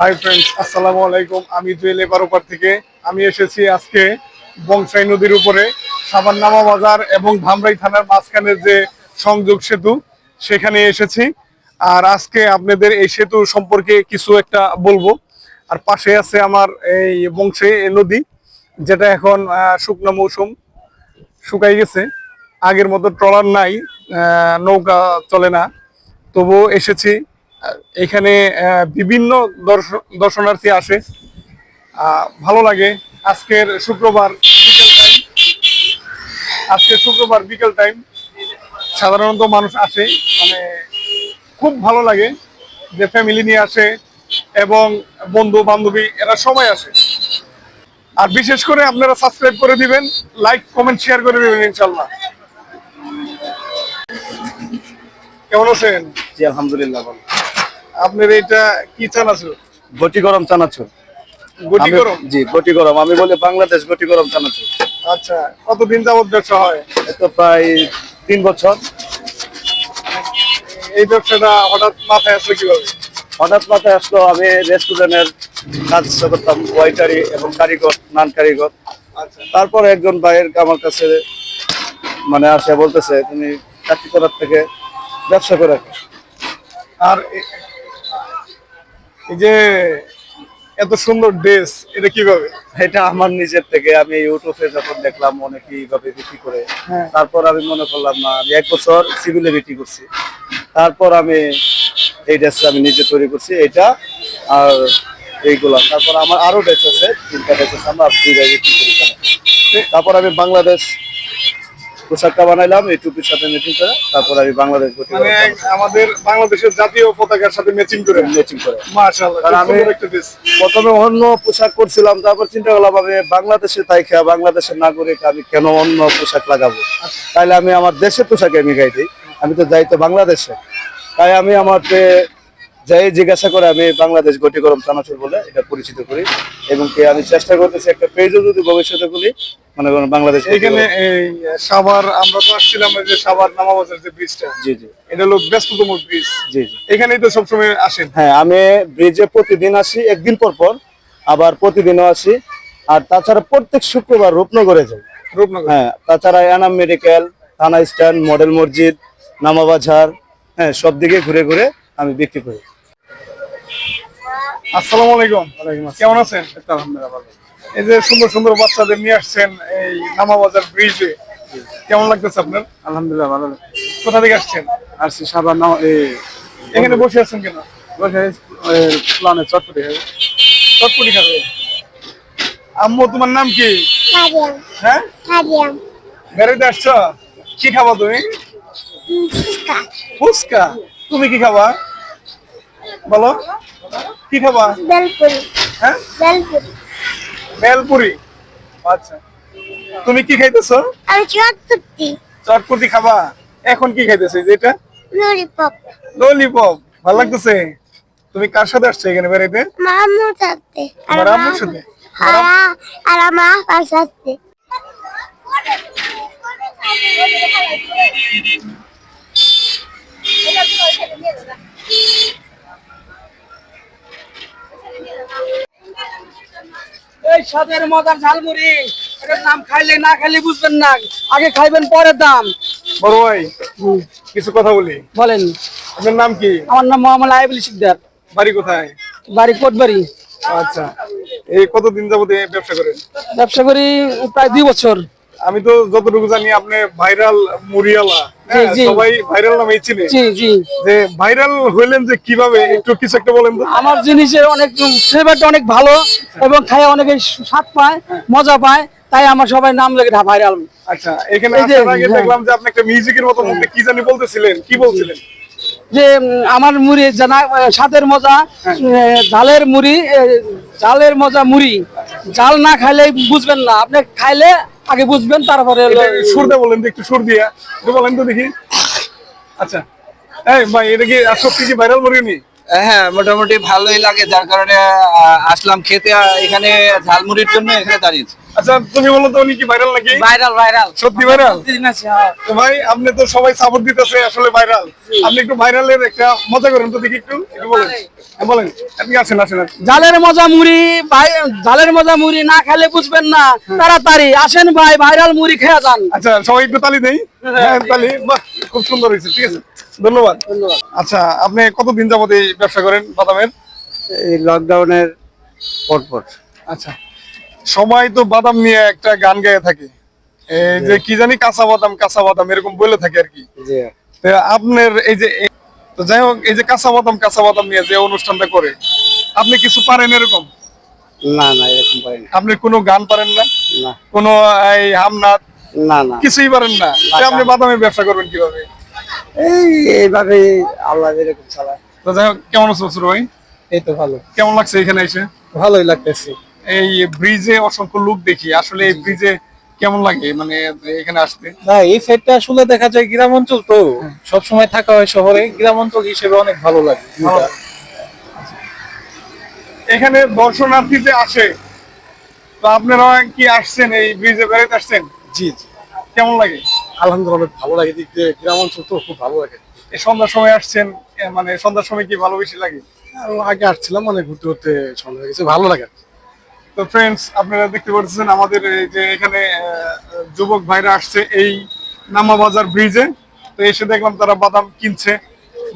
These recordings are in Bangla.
হাই ফ্রেন্ডস আসসালামু আলাইকুম। আমি জুয়েল এবারোপার থেকে। আমি এসেছি আজকে বংশাই নদীর উপরে, সাবান্নামা বাজার এবং ধামরাই থানার মাঝখানে যে সংযোগ সেতু, সেখানে এসেছি। আর আজকে আপনাদের এই সেতু সম্পর্কে কিছু একটা বলব। আর পাশে আছে আমার এই বংশে নদী, যেটা এখন শুকনো মৌসুম, শুকাই গেছে। আগের মতো ট্রলার নাই নৌকা চলে না। তবুও এসেছি। এখানে বিভিন্ন দর্শনার্থী আসে। ভালো লাগে। আজকের শুক্রবার বিকেল টাইম আজকে শুক্রবার বিকেল টাইম সাধারণত মানুষ আসে। মানে খুব ভালো লাগে যে ফ্যামিলি নিয়ে আসে এবং বন্ধু বান্ধবী, এরা সবাই আসে। আর বিশেষ করে আপনারা সাবস্ক্রাইব করে দিবেন লাইক কমেন্ট শেয়ার করে দিবেন ইনশাল্লাহ কেমন আছেন? জি, আলহামদুলিল্লাহ আপনার এটা কি চানাচুর গটি গরম চানাচুর গুটি গরম? জি গটি গরম। আমি বলি বাংলাদেশ গটি গরম চানাচুর আচ্ছা কতদিন যাবত ব্যবসা হয়? এ তো প্রায় তিন বছর। এই ব্যবসাটা হঠাৎ মাথায় আসলো কীভাবে? হঠাৎ মাথায় আসলো আমি রেস্টুরেন্টের কাজ করতাম ওয়াইটারি এবং কারিগর নান কারিগর। আচ্ছা। তারপর একজন ভাইয়ের আমার কাছে মানে আসে বলতেছে তুমি চাকরি করার থেকে ব্যবসা করে। আর যে এত সুন্দর ড্রেস এটা কীভাবে এটা আমার নিজের থেকে আমি ইউটিউবে যখন দেখলাম অনেকে এইভাবে বিক্রি করে হ্যাঁ। তারপর আমি মনে করলাম না আমি এক বছর সিভিলে বিক্রি করছি তারপর আমি এই ড্রেসটা আমি নিজে তৈরি করছি এটা আর এইগুলা তারপর আমার আরও ড্রেস আছে তিনটা ড্রেস আছে আমরা দুই বিক্রি করি। তারপর আমি বাংলাদেশ পোশাকটা বানাইলাম এই টুপির সাথে ম্যাচিং করে তারপর আমি বাংলাদেশ মানে আমাদের বাংলাদেশের জাতীয় পতাকার সাথে ম্যাচিং করে। ম্যাচিং করে। মাশাআল্লাহ আমি- প্রথমে অন্য পোশাক করছিলাম তারপর চিন্তা করলাম আমি বাংলাদেশে তাই খেয়া বাংলাদেশের নাগরিক আমি কেন অন্য পোশাক লাগাবো? তাইলে আমি আমার দেশের পোশাকে আমি গাই দিই। আমি তো যাই তো বাংলাদেশে। তাই আমি আমার যাই জিজ্ঞাসা করে আমি বাংলাদেশ গটি গরম চানাচুর বলে এটা পরিচিত করি। এবং কি আমি চেষ্টা করতেছি একটা পেজও যদি ভবিষ্যতে খুলি মানে বাংলাদেশ এখানে এই সাভার আমরা তো আসছিলাম যে সাভার নামাবাজার যে ব্রিজটা জি জি। এটা হলো ব্যস্ততম ব্রিজ জি জি। এখানেই তো সবসময় আসেন। হ্যাঁ আমি ব্রিজে প্রতিদিন আসি একদিন পর পর আবার প্রতিদিনও আসি। আর তাছাড়া প্রত্যেক শুক্রবার রূপনগরে যাই। রূপনগর? হ্যাঁ তাছাড়া এনাম মেডিকেল থানা স্ট্যান্ড মডেল মসজিদ নামাবাজার হ্যাঁ সব দিকে ঘুরে ঘুরে আমি বিক্রি করি। আসসালামু আলাইকুম। কেমন আছেন? এই যে সুন্দর সুন্দর বাচ্চাদের নিয়ে আসছেন এই নামাবাজার ব্রিজে কেমন লাগতেছে আপনার? আলহামদুলিল্লাহ ভালো কোথা থেকে আসছেন? আসছি সাবার নাম এখানে বসে আছেন কেন? বসে প্লানে চটপটি খাবে। চটপটি খাবে। আম্মু তোমার নাম কি? হ্যাঁ? বেড়াইতে আসছো? কি খাবা তুমি? ফুচকা? তুমি কি খাবা? বলো। কি খাবা? Belpuri, হ্যাঁ? Belpuri. বেলপুরি? আচ্ছা। তুমি কি খাইতেছো? আমি চটপটি। চটপটি খাবা? এখন কি খাইতেছো যেটা ললিপপ। ললিপপ। ভালো লাগতেছে? তুমি কার সাথে আসছো এখানে বেড়াইতে? আম্মুর সাথে। আর আম্মুর সাথে? আর আমার- আর আপার সাথে এই স্বাদের মজার ঝালমুড়ি। এটার নাম খাইলে না খাইলে বুঝবেন না। আগে খাইবেন পরের দাম। বড় ভাই কিছু কথা বলি। বলেন। আপনার নাম কি? আমার নাম মোহাম্মদ আইবুল শিকদার বাড়ি কোথায়? বাড়ি কোটবাড়ি। আচ্ছা। এই কতদিন যাবত এই ব্যবসা করেন? ব্যবসা করি প্রায় দুই বছর। আমি তো যতটুকু জানি আপনি ভাইরাল মুরিয়ালা জি। সবাই ভাইরাল নামেই চিনে। জি জি। যে ভাইরাল হইলেন যে কীভাবে একটু কিছু একটা বলেন তো। আমার জিনিসের অনেক ফ্লেভারটা অনেক ভালো এবং অনেকে স্বাদ পায় মজা পায় তাই আমার সবাই নাম লেগে ভাইরাল আচ্ছা এখানে যে, আসার আগে হ্যাঁ। দেখলাম যে আপনি একটা মিউজিকের মতো কি জানি বলতেছিলেন কি বলছিলেন? যে আমার মুড়ি জানা স্বাদের মজা জালের মুড়ি এ, জালের মজা মুড়ি। জাল না খাইলে বুঝবেন না আপনি খাইলে আগে বুঝবেন, তারপরে হলো- সুর দিয়ে বলেন একটু সুর দিয়া। বলেন তো দেখি। আচ্ছা। এই ভাই, এটা কি সত্যি কি ভাইরাল মুরগি হ্যাঁ মোটামুটি ভালোই লাগে যার কারণে আসলাম খেতে এখানে ঝালমুড়ির জন্য এখানে দাঁড়িয়েছি। আচ্ছা তুমি বলো তো উনি কি ভাইরাল নাকি? ভাইরাল ভাইরাল সত্যি ভাইরাল তো ভাই আপনি তো সবাই সাপোর্ট দিতেছে আসলে ভাইরাল আপনি একটু ভাইরালের একটা মজা করেন তো দেখি একটু একটু বলেন। হ্যাঁ, বলেন। আপনি আসেন আসেন আসেন। জালের মজা মুড়ি ভাই জালের মজা মুড়ি না খেলে বুঝবেন না। তাড়াতাড়ি আসেন ভাই ভাইরাল মুড়ি খেয়ে যান। আচ্ছা সবাই একটু তালি দেই। হ্যাঁ তালি। বাহ খুব সুন্দর হয়েছে ঠিক আছে। ধন্যবাদ। আচ্ছা আপনি কতদিন যাবত এই ব্যবসা করেন বাদামের? এই লকডাউনের পরপর। আচ্ছা সবাই তো বাদাম নিয়ে একটা গান গায়ে থাকে। এই যে কি জানি কাঁচা বাদাম কাঁচা বাদাম এরকম বলে থাকে আর কি। আপনার এই যে তো যাই হোক এই যে কাঁচা বাদাম কাঁচা বাদাম নিয়ে যে অনুষ্ঠানটা করে আপনি কিছু পারেন এরকম? না না এরকম পারি না। আপনি কোনো গান পারেন না? না। কোনো এই হামনাথ না না। কিছুই পারেন না? আপনি বাদামের ব্যবসা করবেন কীভাবে? এই এইভাবে আল্লাহ এরকম চালায়। তো যাই হোক কেমন আছো ভাই? এই তো ভালো। কেমন লাগছে এখানে এসে? ভালোই লাগতেছে। এই ব্রিজে অসংখ্য লোক দেখি আসলে এই ব্রিজে কেমন লাগে মানে এখানে আসতে? না এই সাইডটা আসলে দেখা যায় গ্রাম অঞ্চল তো সব সময় থাকা হয় শহরে গ্রাম অঞ্চল হিসেবে অনেক ভালো লাগে এখানে দর্শনার্থী যে আসে তো আপনারা কি আসছেন এই ব্রিজে বেড়াতে আসছেন? জি জি। কেমন লাগে? আলহামদুলিল্লাহ ভালো লাগে দিয়ে গ্রাম অঞ্চল তো খুব ভালো লাগে। এই সন্ধ্যার সময় আসছেন মানে সন্ধ্যার সময় কি ভালো বেশি লাগে? আগে আসছিলাম মানে ঘুরতে ঘুরতে সন্ধ্যা গেছে ভালো লাগে তো ফ্রেন্ডস আপনারা দেখতে পাচ্ছেন আমাদের এই যে এখানে যুবক ভাইরা আসছে এই নামাবাজার ব্রিজে তো এসে দেখলাম তারা বাদাম কিনছে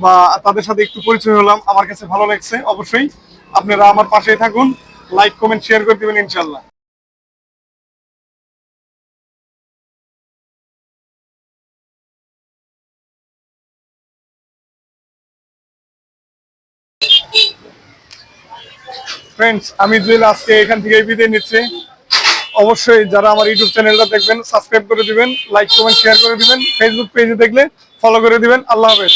বা তাদের সাথে একটু পরিচয় হলাম আমার কাছে ভালো লাগছে অবশ্যই। আপনারা আমার পাশেই থাকুন লাইক কমেন্ট শেয়ার করে দেবেন ইনশাল্লাহ ফ্রেন্ডস আমি জুয়েল আজকে এখান থেকে বিদায় নিচ্ছি। অবশ্যই যারা আমার ইউটিউব চ্যানেলটা দেখবেন সাবস্ক্রাইব করে দিবেন লাইক কমেন্ট শেয়ার করে দিবেন ফেসবুক পেজে দেখলে ফলো করে দিবেন। আল্লাহ হাফেজ।